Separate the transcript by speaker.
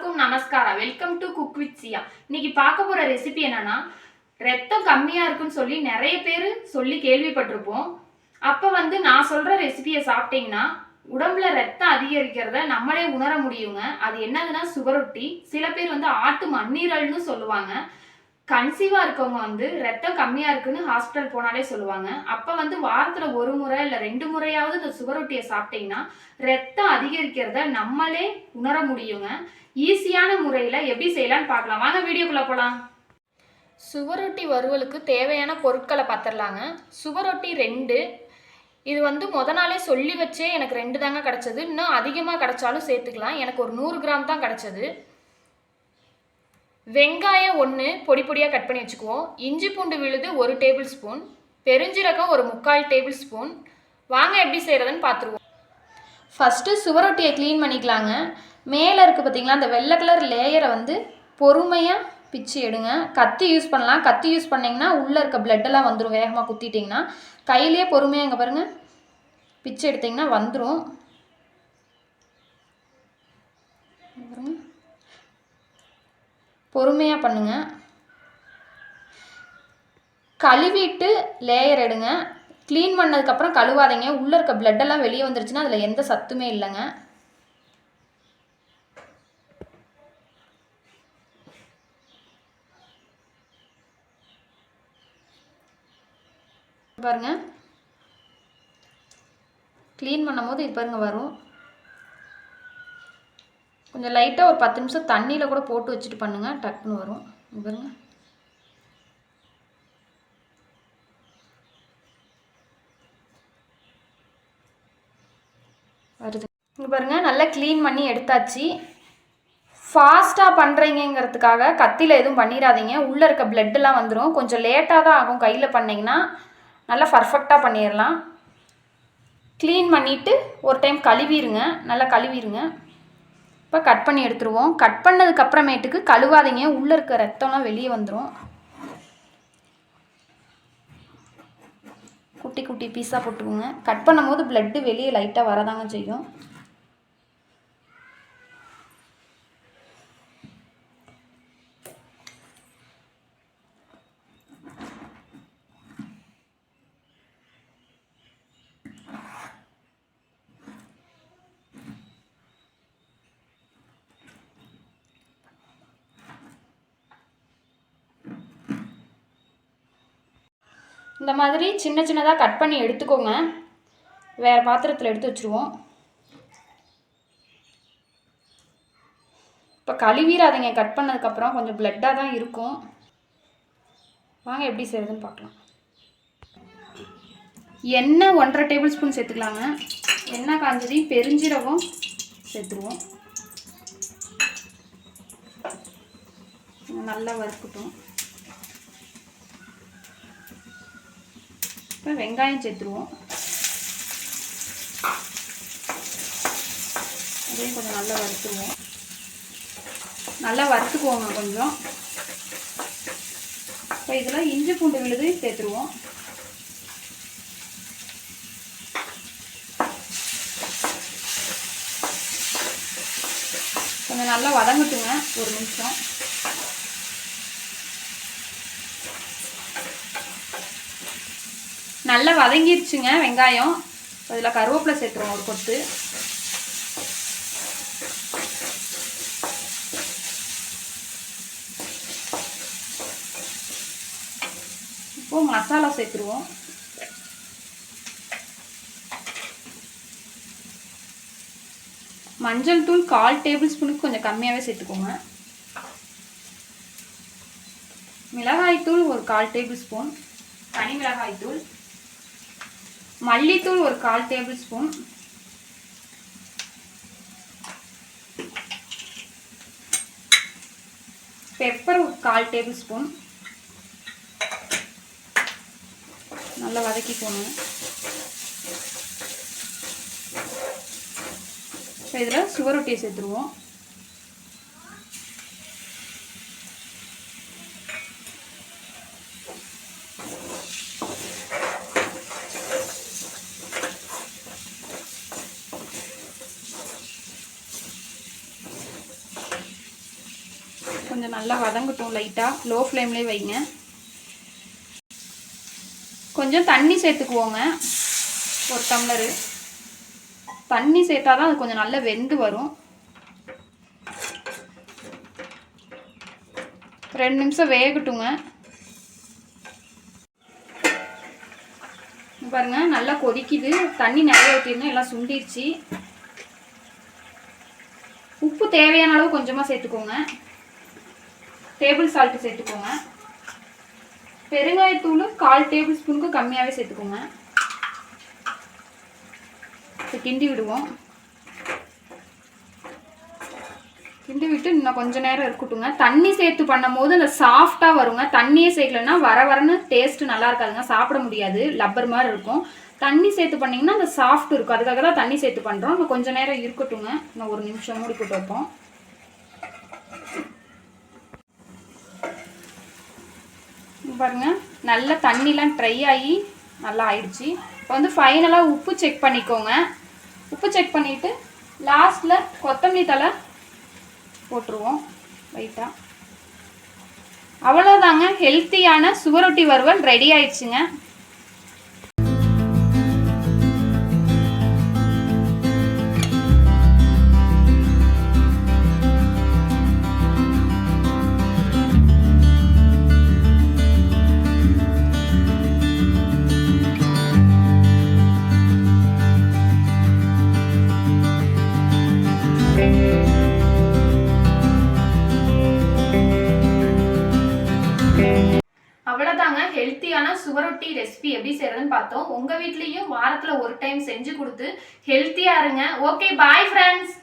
Speaker 1: எல்லாருக்கும் நமஸ்காரம். Welcome to cook with Sia இன்னைக்கு பார்க்க போற ரெசிபி என்னன்னா ரத்தம் கம்மியா இருக்குன்னு சொல்லி நிறைய பேர் சொல்லி கேள்விப்பட்டிருப்போம். அப்ப வந்து நான் சொல்ற ரெசிபியை சாப்பிட்டீங்கன்னா உடம்புல ரத்தம் அதிகரிக்கிறத நம்மளே உணர முடியுங்க. அது என்னதுன்னா சுவரொட்டி சில பேர் வந்து ஆட்டு மண்ணீரல்னு சொல்லுவாங்க. கன்சீவா இருக்கவங்க வந்து ரத்தம் கம்மியா இருக்குன்னு ஹாஸ்பிட்டல் போனாலே சொல்லுவாங்க. அப்ப வந்து வாரத்துல ஒரு முறை இல்ல ரெண்டு முறையாவது இந்த சுவரொட்டியை சாப்பிட்டீங்கன்னா ரத்தம் அதிகரிக்கிறத நம்மளே உணர முடியுங்க. ஈஸியான முறையில் எப்படி செய்யலாம்னு பார்க்கலாம். வாங்க வீடியோக்குள்ளே போகலாம் சுவரொட்டி வறுவலுக்கு தேவையான பொருட்களை பார்த்துடலாங்க சுவரொட்டி ரெண்டு. இது வந்து முத நாளே சொல்லி வச்சே எனக்கு ரெண்டு தாங்க கிடச்சது. இன்னும் அதிகமாக கிடைச்சாலும் சேர்த்துக்கலாம். எனக்கு ஒரு நூறு கிராம் தான் கிடச்சது. வெங்காயம் ஒன்று பொடி பொடியாக கட் பண்ணி வச்சுக்குவோம். இஞ்சி பூண்டு விழுது ஒரு டேபிள் ஸ்பூன். பெருஞ்சீரகம் ஒரு முக்கால் டேபிள் ஸ்பூன். வாங்க எப்படி செய்கிறதுன்னு பார்த்துருவோம் ஃபஸ்ட்டு சுவரொட்டியை க்ளீன் பண்ணிக்கலாங்க. மேலே இருக்குது பார்த்தீங்களா அந்த வெள்ளை கலர் லேயரை வந்து பொறுமையாக பிச்சு எடுங்க. கத்தி யூஸ் பண்ணலாம். கத்தி யூஸ் பண்ணிங்கன்னா உள்ளே இருக்க பிளட்டெல்லாம் வந்துடும் வேகமாக குத்திட்டிங்கன்னா கையிலே பொறுமையாக இங்கே பாருங்கள் பிச்சு எடுத்திங்கன்னா வந்துடும் பொறுமையாக பண்ணுங்க. கழுவிட்டு லேயர் எடுங்க. க்ளீன் பண்ணதுக்கப்புறம் கழுவாதீங்க. உள்ளே இருக்க பிளட்டெல்லாம் வெளியே வந்துருச்சுன்னா அதில் எந்த சத்துமே இல்லைங்க. பாருங்க. க்ளீன் பண்ணும்போது இது பாருங்க வரும். கொஞ்சம் லைட்டாக ஒரு பத்து நிமிஷம் தண்ணியில் கூட போட்டு வச்சுட்டு பண்ணுங்கள் டக்குன்னு வரும். பாருங்கள் பாருங்க வருது இங்கே பாருங்கள் நல்லா க்ளீன் பண்ணி எடுத்தாச்சு. ஃபாஸ்ட்டாக பண்ணுறீங்கிறதுக்காக கத்தியில் எதுவும் பண்ணிடாதீங்க உள்ளே இருக்க பிளட்டெல்லாம் வந்துடும் கொஞ்சம் லேட்டாக தான் ஆகும். கையில் பண்ணிங்கன்னா நல்லா பர்ஃபெக்டாக பண்ணிடலாம் க்ளீன் பண்ணிவிட்டு ஒரு டைம் கழுவிடுங்க நல்லா கழுவிடுங்க இப்போ கட் பண்ணி எடுத்துருவோம். கட் பண்ணதுக்கப்புறமேட்டுக்கு கழுவாதீங்க. உள்ளே இருக்க ரத்தம்லாம் வெளியே வந்துடும் குட்டி குட்டி பீஸாக போட்டுக்கோங்க. கட் பண்ணும்போது பிளட்டு வெளியே லைட்டாக வரதாங்க செய்யும். இந்த மாதிரி சின்ன சின்னதாக கட் பண்ணி எடுத்துக்கோங்க. வேறு பாத்திரத்தில் எடுத்து வச்சுருவோம். இப்போ கழுவிடாதீங்க கட் பண்ணதுக்கப்புறம் கொஞ்சம் பிளட்டாக தான் இருக்கும். வாங்க எப்படி செய்யுதுன்னு பார்க்கலாம். எண்ணெய் ஒன்றரை டேபிள் ஸ்பூன் சேர்த்துக்கலாங்க. எண்ணெய் காஞ்சது பெருஞ்சீரகம் சேர்த்துருவோம். நல்லா வறுக்கட்டும். இப்போ வெங்காயம் சேர்த்துருவோம். அதையும் கொஞ்சம் நல்லா வறுத்துருவோம். நல்லா வறுத்துக்குவோங்க கொஞ்சம். இப்போ இதில் இஞ்சி பூண்டு விழுது சேர்த்துருவோம். கொஞ்சம் நல்லா வதங்கட்டுங்க ஒரு நிமிஷம். நல்லா வதங்கிருச்சுங்க வெங்காயம். அதில் கருவேப்பிலை சேர்த்துருவோம் ஒரு கொத்து. இப்போ மசாலா சேர்த்துருவோம். மஞ்சள் தூள் கால் டேபிள் ஸ்பூனுக்கு கொஞ்சம் கம்மியாகவே சேர்த்துக்கோங்க. மிளகாய்த்தூள் ஒரு கால் டேபிள் ஸ்பூன். தனி மிளகாய்த்தூள் மல்லித்தூள் ஒரு கால் டேபிள் ஸ்பூன். பெப்பர் ஒரு கால் டேபிள் ஸ்பூன். நல்லா வதக்கிக்கோங்க இப்போ இதில் சுவரொட்டியை சேர்த்துருவோம். நல்லா வதங்கட்டும் லைட்டாக லோ ஃப்ளேம்லேயே வைங்க. கொஞ்சம் தண்ணி சேர்த்துக்குவோங்க. ஒரு டம்ளரு தண்ணி சேர்த்தா தான் அது கொஞ்சம் நல்லா வெந்து வரும். ரெண்டு நிமிஷம் வேகட்டுங்க. பாருங்கள் பாருங்க நல்லா கொதிக்குது. தண்ணி நிறைய ஊற்றிருந்தோம் எல்லாம் சுண்டிருச்சு. உப்பு தேவையான அளவு கொஞ்சமாக சேர்த்துக்கோங்க. டேபிள் சால்ட்டு சேர்த்துக்கோங்க. பெருங்காயத்தூள் கால் டேபிள் ஸ்பூனுக்கு கம்மியாகவே சேர்த்துக்கோங்க. இப்போ கிண்டி விடுவோம். கிண்டி விட்டு இன்னும் கொஞ்சம் நேரம் இருக்கட்டுங்க. தண்ணி சேர்த்து பண்ணும்போது அந்த சாஃப்டாக வருங்க. தண்ணியே சேர்க்கலன்னா வர வரன்னு டேஸ்ட்டு நல்லா இருக்காதுங்க. சாப்பிட முடியாது. லப்பர் மாதிரி இருக்கும். தண்ணி சேர்த்து பண்ணிங்கன்னா அந்த சாஃப்ட் இருக்கும். அதுக்காக தான் தண்ணி சேர்த்து பண்ணுறோம் இன்னும் கொஞ்சம் நேரம் இருக்கட்டுங்க. இன்னும் ஒரு நிமிஷம் மூடி போட்டு வைப்போம். பாருங்கள் பாருங்க. நல்ல தண்ணிலாம் ட்ரை ஆகி நல்லா ஆயிடுச்சு. இப்போ வந்து ஃபைனலாக உப்பு செக் பண்ணிக்கோங்க. உப்பு செக் பண்ணிவிட்டு லாஸ்ட்டில் கொத்தமல்லி தலை போட்டுருவோம். லைட்டாக அவ்வளோதாங்க ஹெல்த்தியான சுவரொட்டி வறுவல் ரெடி ஆயிடுச்சுங்க. அவ்வளோதாங்க ஹெல்த்தியான சுவரொட்டி ரெசிபி எப்படி செய்யறதுன்னு பார்த்தோம். உங்க வீட்லயும் வாரத்துல ஒரு டைம் செஞ்சு கொடுத்து ஹெல்த்தியா இருங்க. Okay bye friends